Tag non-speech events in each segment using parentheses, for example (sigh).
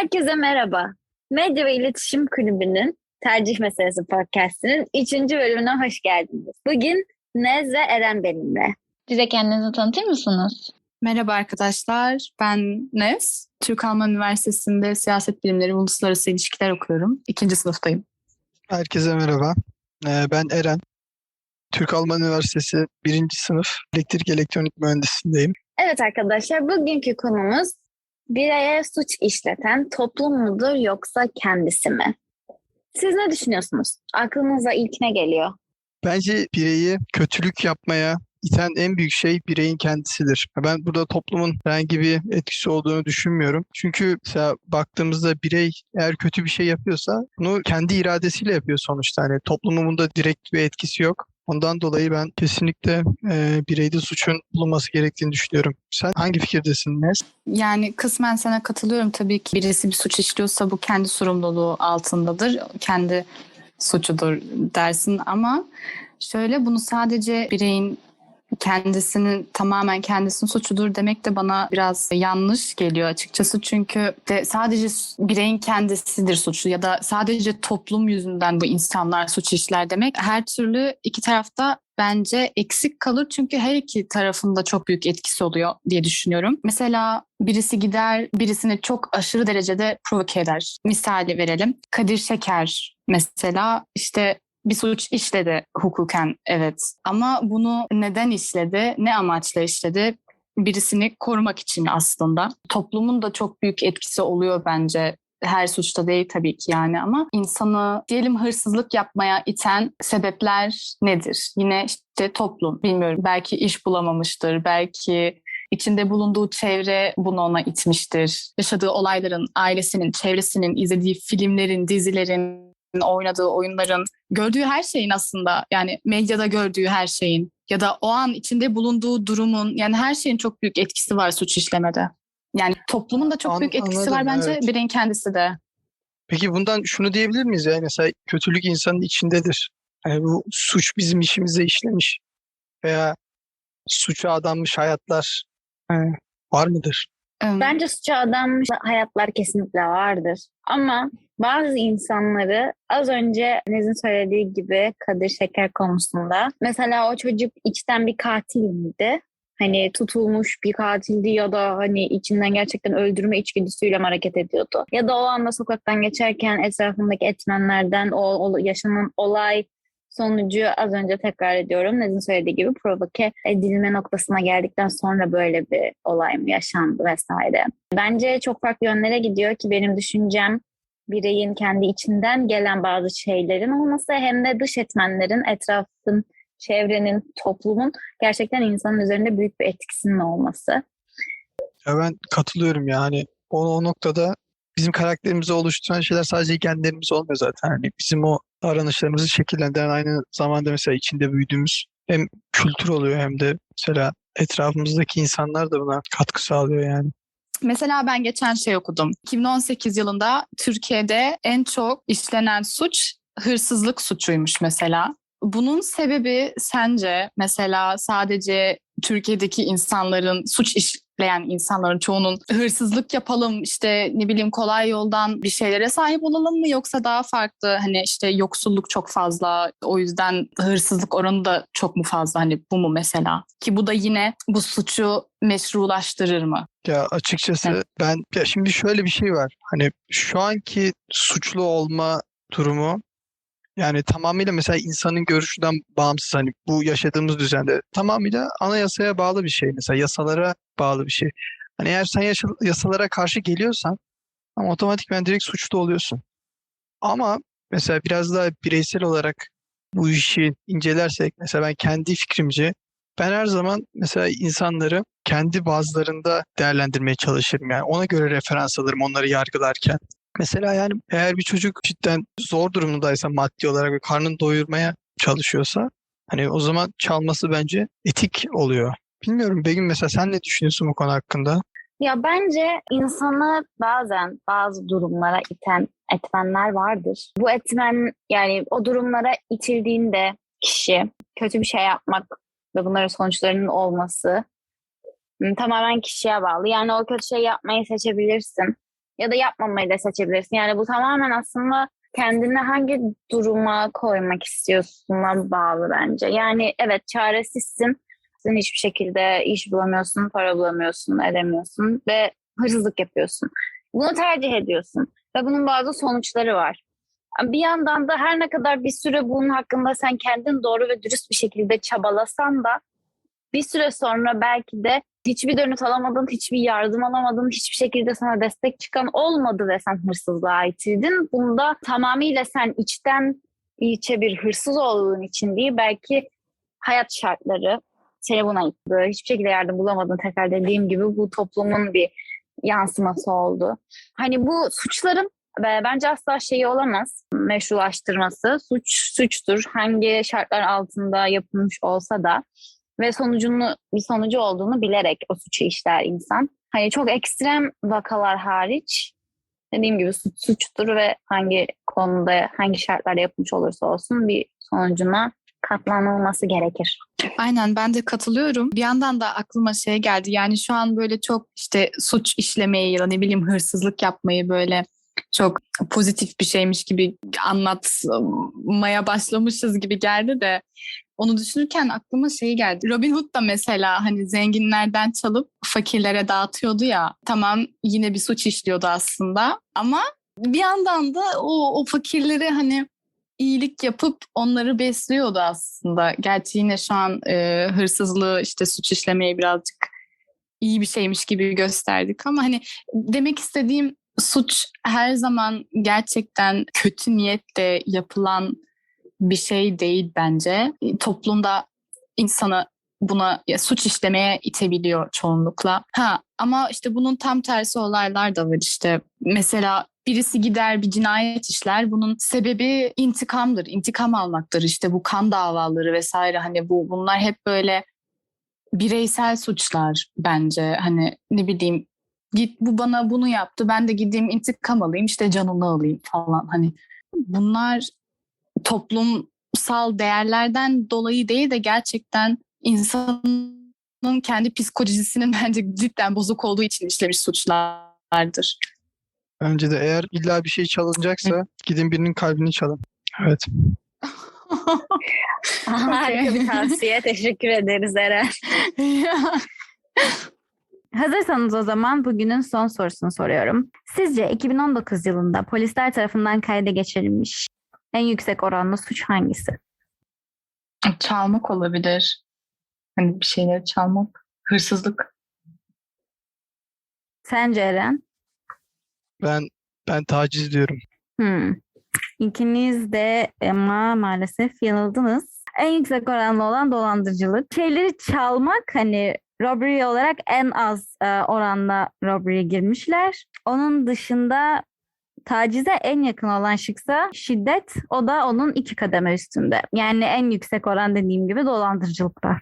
Herkese merhaba. Medya ve İletişim Kulübü'nün Tercih Meselesi Podcast'inin 3. bölümüne hoş geldiniz. Bugün Nez ve Eren benimle. Bize kendinizi tanıtır mısınız? Merhaba arkadaşlar, ben Nez. Türk Alman Üniversitesi'nde siyaset bilimleri uluslararası ilişkiler okuyorum. İkinci sınıftayım. Herkese merhaba. Ee, Ben Eren. Türk Alman Üniversitesi 1. sınıf elektrik elektronik mühendisliğindeyim. Evet arkadaşlar bugünkü konumuz bireye suç işleten toplum mudur yoksa kendisi mi? Siz ne düşünüyorsunuz? Aklınıza ilk ne geliyor? Bence bireyi kötülük yapmaya iten en büyük şey bireyin kendisidir. Ben burada toplumun herhangi bir etkisi olduğunu düşünmüyorum. Çünkü mesela baktığımızda birey eğer kötü bir şey yapıyorsa bunu kendi iradesiyle yapıyor sonuçta. Hani toplumun bunda direkt bir etkisi yok. Ondan dolayı ben kesinlikle e, bireyde suçun bulunması gerektiğini düşünüyorum. Sen hangi fikirdesin Nes? Yani kısmen sana katılıyorum tabii ki. Birisi bir suç işliyorsa bu kendi sorumluluğu altındadır. Kendi suçudur dersin ama şöyle bunu sadece bireyin kendisinin tamamen kendisinin suçudur demek de bana biraz yanlış geliyor açıkçası. Çünkü de sadece bireyin kendisidir suçlu ya da sadece toplum yüzünden bu insanlar suç işler demek her türlü iki tarafta bence eksik kalır çünkü her iki tarafında çok büyük etkisi oluyor diye düşünüyorum. Mesela birisi gider birisini çok aşırı derecede provoke eder. Misali verelim. Kadir Şeker mesela işte bir suç işledi hukuken evet ama bunu neden işledi, ne amaçla işledi? Birisini korumak için aslında. Toplumun da çok büyük etkisi oluyor bence her suçta değil tabii ki yani ama insanı diyelim hırsızlık yapmaya iten sebepler nedir? Yine işte toplum bilmiyorum belki iş bulamamıştır belki içinde bulunduğu çevre bunu ona itmiştir. Yaşadığı olayların, ailesinin, çevresinin, izlediği filmlerin, dizilerin, oynadığı oyunların, gördüğü her şeyin aslında yani medyada gördüğü her şeyin ya da o an içinde bulunduğu durumun yani her şeyin çok büyük etkisi var suç işlemede. Yani toplumun da çok An- büyük etkisi anladım, var bence evet. bireyin kendisi de. Peki bundan şunu diyebilir miyiz ya? Mesela kötülük insanın içindedir. Yani bu suç bizim işimize işlemiş veya suça adanmış hayatlar e, var mıdır? Bence suça adanmış hayatlar kesinlikle vardır. Ama bazı insanları az önce Nez'in söylediği gibi Kadir Şeker konusunda mesela o çocuk içten bir katil miydi? Hani tutulmuş bir katildi ya da hani içinden gerçekten öldürme içgüdüsüyle hareket ediyordu? Ya da o anda sokaktan geçerken etrafındaki etmenlerden o, o yaşanan olay sonucu az önce tekrar ediyorum Nez'in söylediği gibi provoke edilme noktasına geldikten sonra böyle bir olay mı yaşandı vesaire. Bence çok farklı yönlere gidiyor ki benim düşüncem bireyin kendi içinden gelen bazı şeylerin olması hem de dış etmenlerin, etrafın, çevrenin, toplumun gerçekten insanın üzerinde büyük bir etkisinin olması. Ya ben katılıyorum yani o, o noktada bizim karakterimizi oluşturan şeyler sadece genlerimiz olmuyor zaten. Hani bizim o davranışlarımızı şekillendiren aynı zamanda mesela içinde büyüdüğümüz hem kültür oluyor hem de mesela etrafımızdaki insanlar da buna katkı sağlıyor yani. Mesela ben geçen şey okudum. 2018 yılında Türkiye'de en çok işlenen suç hırsızlık suçuymuş mesela. Bunun sebebi sence mesela sadece Türkiye'deki insanların suç işleyen insanların çoğunun hırsızlık yapalım işte ne bileyim kolay yoldan bir şeylere sahip olalım mı yoksa daha farklı hani işte yoksulluk çok fazla o yüzden hırsızlık oranı da çok mu fazla hani bu mu mesela ki bu da yine bu suçu meşrulaştırır mı? Ya açıkçası Evet. ben ya şimdi şöyle bir şey var. Hani şu anki suçlu olma durumu yani tamamıyla mesela insanın görüşünden bağımsız hani bu yaşadığımız düzende tamamıyla anayasaya bağlı bir şey mesela yasalara bağlı bir şey. Hani eğer sen yaşa- yasalara karşı geliyorsan ama otomatikman direkt suçlu oluyorsun. Ama mesela biraz daha bireysel olarak bu işi incelersek mesela ben kendi fikrimce ben her zaman mesela insanları kendi bazılarında değerlendirmeye çalışırım. Yani ona göre referans alırım onları yargılarken. Mesela yani eğer bir çocuk cidden zor durumdaysa maddi olarak ve karnını doyurmaya çalışıyorsa hani o zaman çalması bence etik oluyor. Bilmiyorum Begüm mesela sen ne düşünüyorsun bu konu hakkında? Ya bence insanı bazen bazı durumlara iten etmenler vardır. Bu etmen yani o durumlara itildiğinde kişi kötü bir şey yapmak ve bunların sonuçlarının olması hmm, tamamen kişiye bağlı. Yani o kötü şey yapmayı seçebilirsin. Ya da yapmamayı da seçebilirsin. Yani bu tamamen aslında kendini hangi duruma koymak istiyorsun'a bağlı bence. Yani evet çaresizsin. Sen hiçbir şekilde iş bulamıyorsun, para bulamıyorsun, edemiyorsun ve hırsızlık yapıyorsun. Bunu tercih ediyorsun ve bunun bazı sonuçları var. Bir yandan da her ne kadar bir süre bunun hakkında sen kendin doğru ve dürüst bir şekilde çabalasan da bir süre sonra belki de hiçbir dönüt alamadın, hiçbir yardım alamadın, hiçbir şekilde sana destek çıkan olmadı ve sen hırsızlığa itildin. Bunda tamamıyla sen içten içe bir hırsız olduğun için değil, belki hayat şartları seni buna itti. Hiçbir şekilde yardım bulamadın tekrar dediğim gibi bu toplumun bir yansıması oldu. Hani bu suçların bence asla şeyi olamaz meşrulaştırması. Suç suçtur. Hangi şartlar altında yapılmış olsa da ve sonucunu bir sonucu olduğunu bilerek o suçu işler insan. Hani çok ekstrem vakalar hariç dediğim gibi suç suçtur ve hangi konuda hangi şartlarda yapılmış olursa olsun bir sonucuna katlanılması gerekir. Aynen ben de katılıyorum. Bir yandan da aklıma şey geldi. Yani şu an böyle çok işte suç işlemeyi ya ne bileyim hırsızlık yapmayı böyle çok pozitif bir şeymiş gibi anlatmaya başlamışız gibi geldi de onu düşünürken aklıma şey geldi. Robin Hood da mesela hani zenginlerden çalıp fakirlere dağıtıyordu ya. Tamam yine bir suç işliyordu aslında ama bir yandan da o, o fakirleri hani iyilik yapıp onları besliyordu aslında. Gerçi yine şu an e, hırsızlığı işte suç işlemeyi birazcık iyi bir şeymiş gibi gösterdik ama hani demek istediğim suç her zaman gerçekten kötü niyetle yapılan bir şey değil bence. Toplumda insanı buna ya, suç işlemeye itebiliyor çoğunlukla. Ha ama işte bunun tam tersi olaylar da var işte. Mesela birisi gider bir cinayet işler. Bunun sebebi intikamdır. intikam almaktır. İşte bu kan davaları vesaire hani bu bunlar hep böyle bireysel suçlar bence. Hani ne bileyim git bu bana bunu yaptı. Ben de gideyim intikam alayım işte canını alayım falan. Hani bunlar toplumsal değerlerden dolayı değil de gerçekten insanın kendi psikolojisinin (laughs) bence cidden bozuk olduğu için işlemiş suçlardır. Bence de eğer illa bir şey çalınacaksa gidin birinin kalbini çalın. Evet. (laughs) Harika bir (laughs) tavsiye. Teşekkür ederiz Eren. Hazırsanız o zaman bugünün son sorusunu soruyorum. Sizce 2019 yılında polisler tarafından kayda geçirilmiş en yüksek oranlı suç hangisi? Çalmak olabilir. Hani bir şeyleri çalmak. Hırsızlık. Sence Eren? Ben ben taciz diyorum. Hmm. İkiniz de ama maalesef yanıldınız. En yüksek oranlı olan dolandırıcılık. Şeyleri çalmak hani robbery olarak en az e, oranla robbery'e girmişler. Onun dışında tacize en yakın olan şıksa şiddet. O da onun iki kademe üstünde. Yani en yüksek oran dediğim gibi dolandırıcılıkta.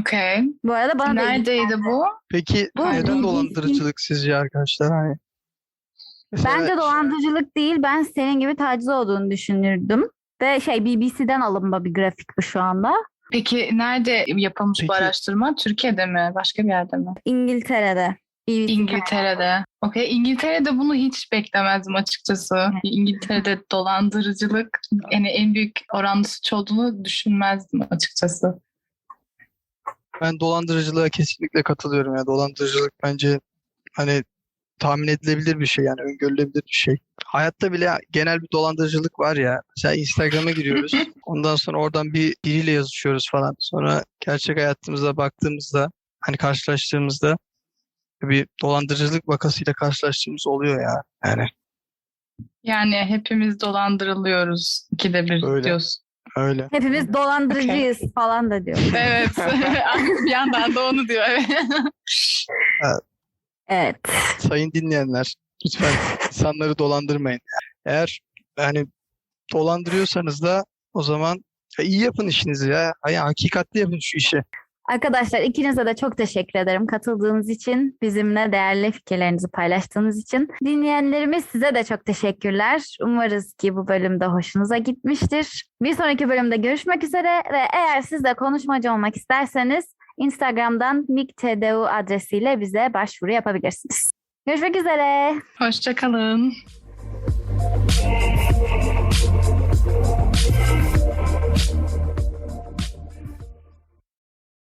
Okey. Bu arada bana da Neredeydi bu? Peki Bu neden dolandırıcılık sizce arkadaşlar? Hani mesela Bence dolandırıcılık değil. Ben senin gibi taciz olduğunu düşünürdüm. Ve şey BBC'den alınma bir grafik bu şu anda. Peki nerede yapılmış bu Peki. araştırma? Türkiye'de mi? Başka bir yerde mi? İngiltere'de. BBC İngiltere'de. Okey. İngiltere'de bunu hiç beklemezdim açıkçası. İngiltere'de dolandırıcılık yani en büyük oranlı suç olduğunu düşünmezdim açıkçası. ben dolandırıcılığa kesinlikle katılıyorum ya. Dolandırıcılık bence hani tahmin edilebilir bir şey yani öngörülebilir bir şey. Hayatta bile genel bir dolandırıcılık var ya. Mesela Instagram'a giriyoruz. (laughs) Ondan sonra oradan bir biriyle yazışıyoruz falan. Sonra gerçek hayatımıza baktığımızda hani karşılaştığımızda bir dolandırıcılık vakasıyla karşılaştığımız oluyor ya. Yani Yani hepimiz dolandırılıyoruz. İkide bir Öyle. diyorsun. öyle. Hepimiz dolandırıcıyız falan da diyor. (laughs) Evet. (laughs) bir yandan da onu diyor. Evet. Evet. Sayın dinleyenler lütfen insanları dolandırmayın. Eğer yani dolandırıyorsanız da o zaman ya iyi yapın işinizi ya. Hani hakikatli yapın şu işi. Arkadaşlar ikinize de çok teşekkür ederim katıldığınız için, bizimle değerli fikirlerinizi paylaştığınız için. Dinleyenlerimiz size de çok teşekkürler. Umarız ki bu bölümde hoşunuza gitmiştir. Bir sonraki bölümde görüşmek üzere ve eğer siz de konuşmacı olmak isterseniz Instagram'dan miktdu adresiyle bize başvuru yapabilirsiniz. Görüşmek üzere. Hoşçakalın.